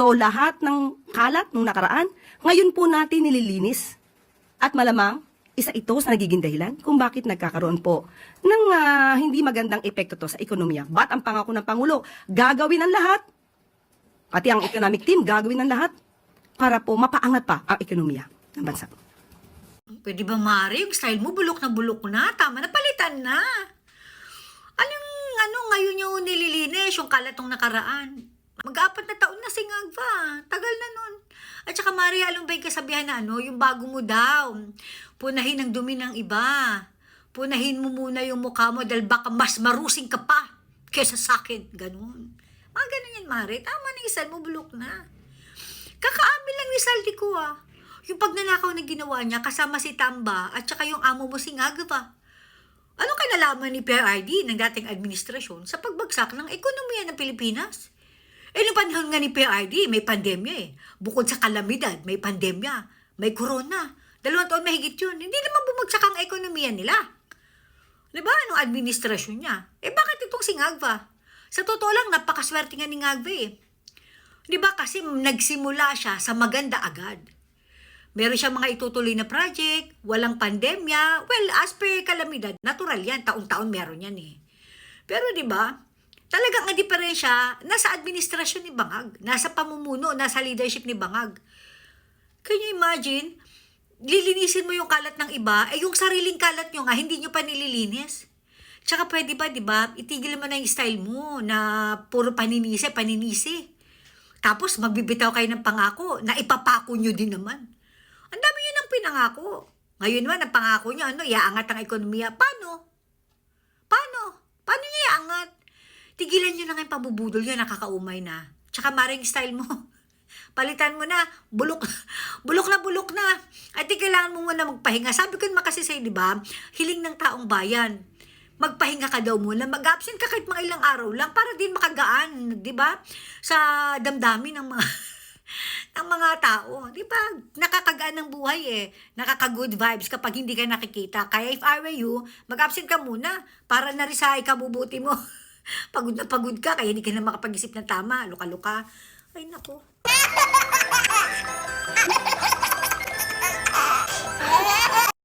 So lahat ng kalat nung nakaraan, ngayon po natin nililinis. At malamang, isa ito sa nagiging dahilan kung bakit nagkakaroon po ng ah, hindi magandang epekto to sa ekonomiya. Ba't ang pangako ng Pangulo, gagawin ang lahat, pati ang economic team, gagawin ang lahat para po mapaangat pa ang ekonomiya ng bansa. Pwede ba, Mari? Yung style mo, bulok na bulok na. Tama na, palitan na. Anong, ano, ngayon yung nililinis, yung kalatong nakaraan. Mag-apat na taon na si Ngagva. Tagal na nun. At saka, Mari, alam ba yung kasabihan na ano, yung bago mo daw. Punahin ang dumi ng iba. Punahin mo muna yung mukha mo dahil baka mas marusing ka pa kesa sa akin. Ganun. Mga ganun yan, Mari. Tama na isan mo, bulok na. Kakaamin lang ni Saldi ko ah. Yung pagnanakaw na ginawa niya kasama si Tamba at saka yung amo mo si Ngagava. Ano kinalaman ni PRD ng dating administrasyon sa pagbagsak ng ekonomiya ng Pilipinas? Eh, nung panahon nga ni PRD, may pandemya eh. Bukod sa kalamidad, may pandemya, may corona. Dalawang taon mahigit yun. Hindi naman bumagsak ang ekonomiya nila. Di ba? Anong administrasyon niya? Eh, bakit itong si Ngagva? Sa totoo lang, napakaswerte nga ni Ngagva eh. Di ba kasi nagsimula siya sa maganda agad. Meron siya mga itutuloy na project, walang pandemya. Well, as per kalamidad, natural yan. Taon-taon meron yan eh. Pero di ba, talagang ang diferensya, nasa administrasyon ni Bangag. Nasa pamumuno, nasa leadership ni Bangag. Can you imagine? Lilinisin mo yung kalat ng iba, eh yung sariling kalat nyo nga, hindi nyo pa nililinis. Tsaka pwede ba, di ba, itigil mo na yung style mo na puro paninisi, paninisi. Tapos magbibitaw kayo ng pangako na ipapako nyo din naman. Ang dami yun ang pinangako. Ngayon naman, ang pangako nyo, ano, iaangat ang ekonomiya. Paano? Paano niya iaangat? Tigilan nyo na nga yung pabubudol yun, nakakaumay na. Tsaka maring style mo. Palitan mo na, bulok, bulok na bulok na. At di kailangan mo muna magpahinga. Sabi ko naman kasi sa'yo, di ba, hiling ng taong bayan. Magpahinga ka daw muna, mag-absent ka kahit mga ilang araw lang para din makagaan, di ba? Sa damdamin ng mga ng mga tao. Di ba? Nakakagaan ng buhay eh. Nakaka-good vibes kapag hindi ka nakikita. Kaya if I were you, mag-absent ka muna para na rin sa ikabubuti mo. Pagod na pagod ka, kaya hindi ka na makapag-isip ng tama. Luka-luka. Ay, nako.